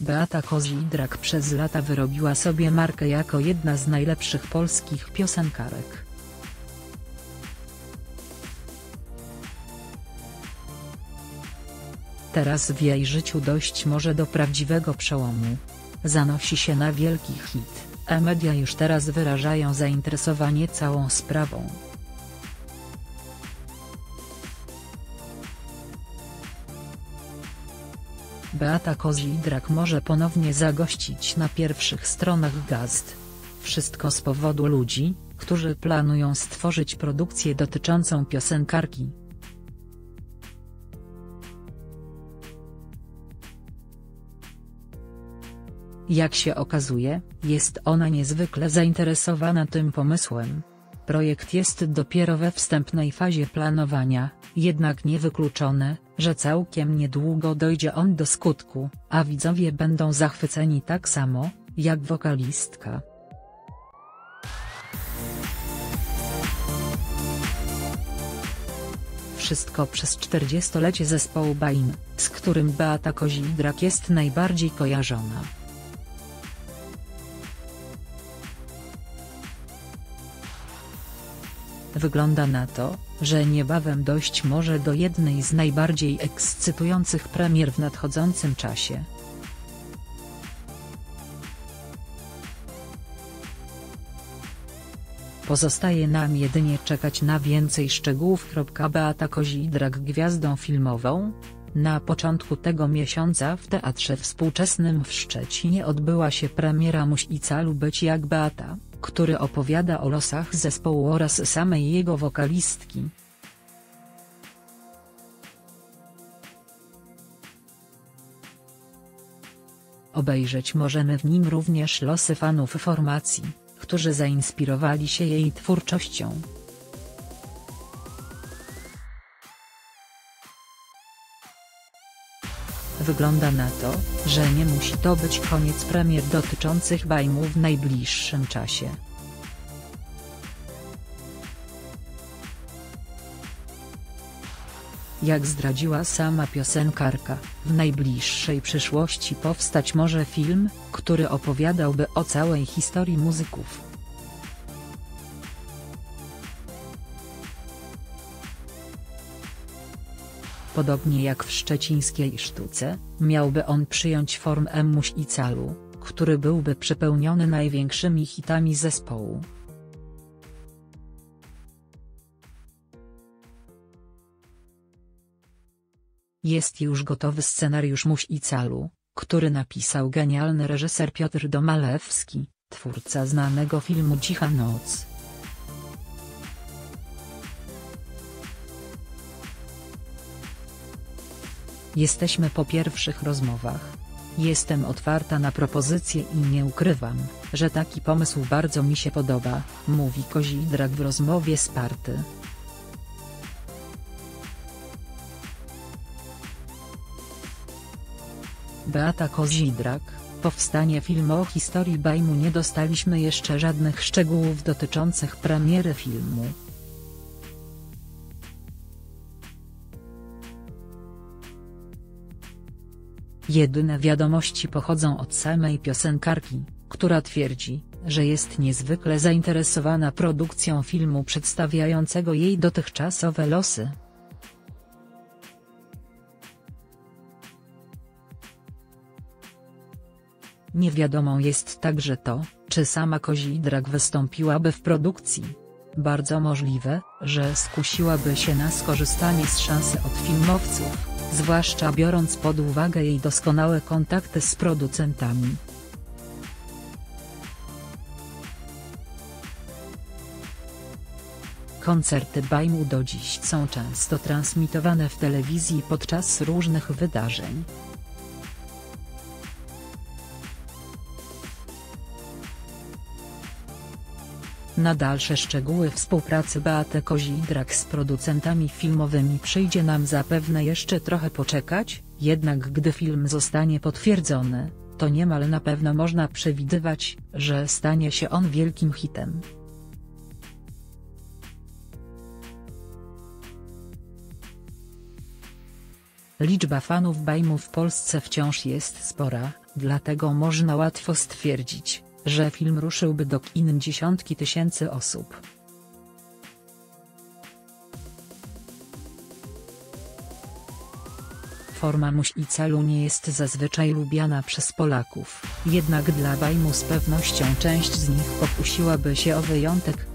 Beata Kozidrak przez lata wyrobiła sobie markę jako jedna z najlepszych polskich piosenkarek. Teraz w jej życiu dojść może do prawdziwego przełomu. Zanosi się na wielki hit, a media już teraz wyrażają zainteresowanie całą sprawą. Beata Kozidrak może ponownie zagościć na pierwszych stronach gazet. Wszystko z powodu ludzi, którzy planują stworzyć produkcję dotyczącą piosenkarki. Jak się okazuje, jest ona niezwykle zainteresowana tym pomysłem. Projekt jest dopiero we wstępnej fazie planowania, jednak niewykluczone, że całkiem niedługo dojdzie on do skutku, a widzowie będą zachwyceni tak samo, jak wokalistka. Wszystko przez 40-lecie zespołu Baim, z którym Beata Kozidrak jest najbardziej kojarzona. Wygląda na to, że niebawem dojść może do jednej z najbardziej ekscytujących premier w nadchodzącym czasie. Pozostaje nam jedynie czekać na więcej szczegółów. Beata Kozidrak gwiazdą filmową, na początku tego miesiąca w Teatrze Współczesnym w Szczecinie odbyła się premiera Musi calu być jak Beata który opowiada o losach zespołu oraz samej jego wokalistki. Obejrzeć możemy w nim również losy fanów formacji, którzy zainspirowali się jej twórczością. Wygląda na to, że nie musi to być koniec premier dotyczących bajmu w najbliższym czasie. Jak zdradziła sama piosenkarka, w najbliższej przyszłości powstać może film, który opowiadałby o całej historii muzyków. Podobnie jak w szczecińskiej sztuce, miałby on przyjąć formę Muś i Calu, który byłby przepełniony największymi hitami zespołu. Jest już gotowy scenariusz Muś i Calu, który napisał genialny reżyser Piotr Domalewski, twórca znanego filmu Cicha Noc. Jesteśmy po pierwszych rozmowach. Jestem otwarta na propozycje i nie ukrywam, że taki pomysł bardzo mi się podoba, mówi Kozidrak w rozmowie z Party. Beata Kozidrak, powstanie filmu o historii Bajmu nie dostaliśmy jeszcze żadnych szczegółów dotyczących premiery filmu. Jedyne wiadomości pochodzą od samej piosenkarki, która twierdzi, że jest niezwykle zainteresowana produkcją filmu przedstawiającego jej dotychczasowe losy. Niewiadomą jest także to, czy sama Kozidrak wystąpiłaby w produkcji. Bardzo możliwe, że skusiłaby się na skorzystanie z szansy od filmowców zwłaszcza biorąc pod uwagę jej doskonałe kontakty z producentami. Koncerty Bajmu do dziś są często transmitowane w telewizji podczas różnych wydarzeń. Na dalsze szczegóły współpracy Beaty Kozidrak z producentami filmowymi przyjdzie nam zapewne jeszcze trochę poczekać, jednak gdy film zostanie potwierdzony, to niemal na pewno można przewidywać, że stanie się on wielkim hitem. Liczba fanów Bajmu w Polsce wciąż jest spora, dlatego można łatwo stwierdzić, że film ruszyłby do kin dziesiątki tysięcy osób. Forma muś i celu nie jest zazwyczaj lubiana przez Polaków, jednak dla Bajmu z pewnością część z nich pokusiłaby się o wyjątek,